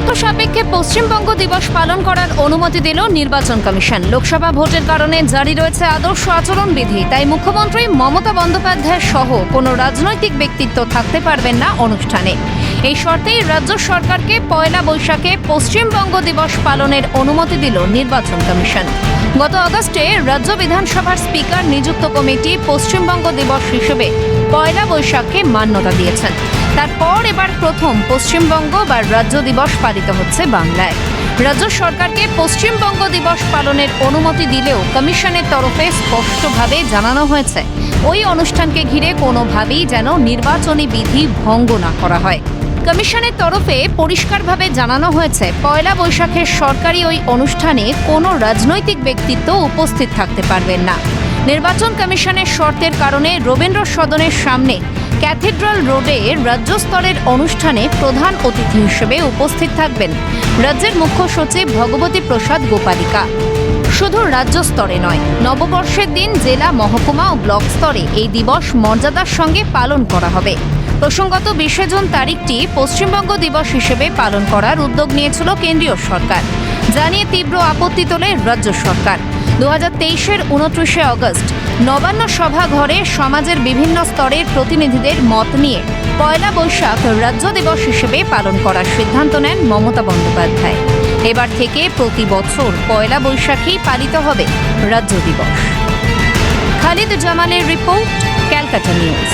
শর্ত সাপেক্ষে পশ্চিমবঙ্গ দিবস পালন করার অনুমতি দিল নির্বাচন কমিশন। লোকসভা ভোটের কারণে জারি রয়েছে আদর্শ আচরণ বিধি তাই মুখ্যমন্ত্রী মমতা বন্দ্যোপাধ্যায় সহ কোনো রাজনৈতিক ব্যক্তিত্ব থাকতে পারবেন না অনুষ্ঠানে। এই শর্তেই রাজ্য সরকারকে পয়লা বৈশাখে পশ্চিমবঙ্গ দিবস পালনের অনুমতি দিল নির্বাচন কমিশন। গত আগস্টে রাজ্য বিধানসভার স্পিকার নিযুক্ত কমিটি পশ্চিমবঙ্গ দিবস হিসেবে পয়লা বৈশাখকে মান্যতা দিয়েছেন। তারপর এবার প্রথম পশ্চিমবঙ্গ বা রাজ্য দিবস পালিত হচ্ছে বাংলায়। রাজ্য সরকারকে পশ্চিমবঙ্গ দিবস পালনের অনুমতি দিলেও কমিশনের তরফে স্পষ্টভাবে জানানো হয়েছে, ওই অনুষ্ঠানকে ঘিরে কোনোভাবেই যেন নির্বাচনী বিধি ভঙ্গ না করা হয়। কমিশনের তরফে পরিষ্কারভাবে জানানো হয়েছে, পয়লা বৈশাখের সরকারি ওই অনুষ্ঠানে কোনো রাজনৈতিক ব্যক্তিত্ব উপস্থিত থাকতে পারবেন না। নির্বাচন কমিশনের শর্তের কারণে রবীন্দ্র সদনের সামনে ক্যাথিড্রাল রোডে রাজ্য স্তরের অনুষ্ঠানে প্রধান অতিথি হিসেবে উপস্থিত থাকবেন রাজ্যের মুখ্য সচিব ভগবতী প্রসাদ গোপালিকা। শুধু রাজ্য স্তরে নয়, নববর্ষের দিন জেলা মহকুমা ও ব্লক স্তরে এই দিবস মর্যাদার সঙ্গে পালন করা হবে। প্রসঙ্গত, বিশে জুন তারিখটি পশ্চিমবঙ্গ দিবস হিসেবে পালন করার উদ্যোগ নিয়েছিল কেন্দ্রীয় সরকার। জানিয়ে তীব্র আপত্তি তোলে রাজ্য সরকার। দু হাজার তেইশের উনত্রিশে অগস্ট, নবান্ন সভা ঘরে সমাজের বিভিন্ন স্তরের প্রতিনিধিদের মত নিয়ে পয়লা বৈশাখ রাজ্য দিবস হিসেবে পালন করার সিদ্ধান্ত নেন মমতা বন্দ্যোপাধ্যায়। এবার থেকে প্রতি বছর পয়লা বৈশাখেই পালিত হবে রাজ্য দিবস। খালিদ জামানের রিপোর্ট, ক্যালকাটা নিউজ।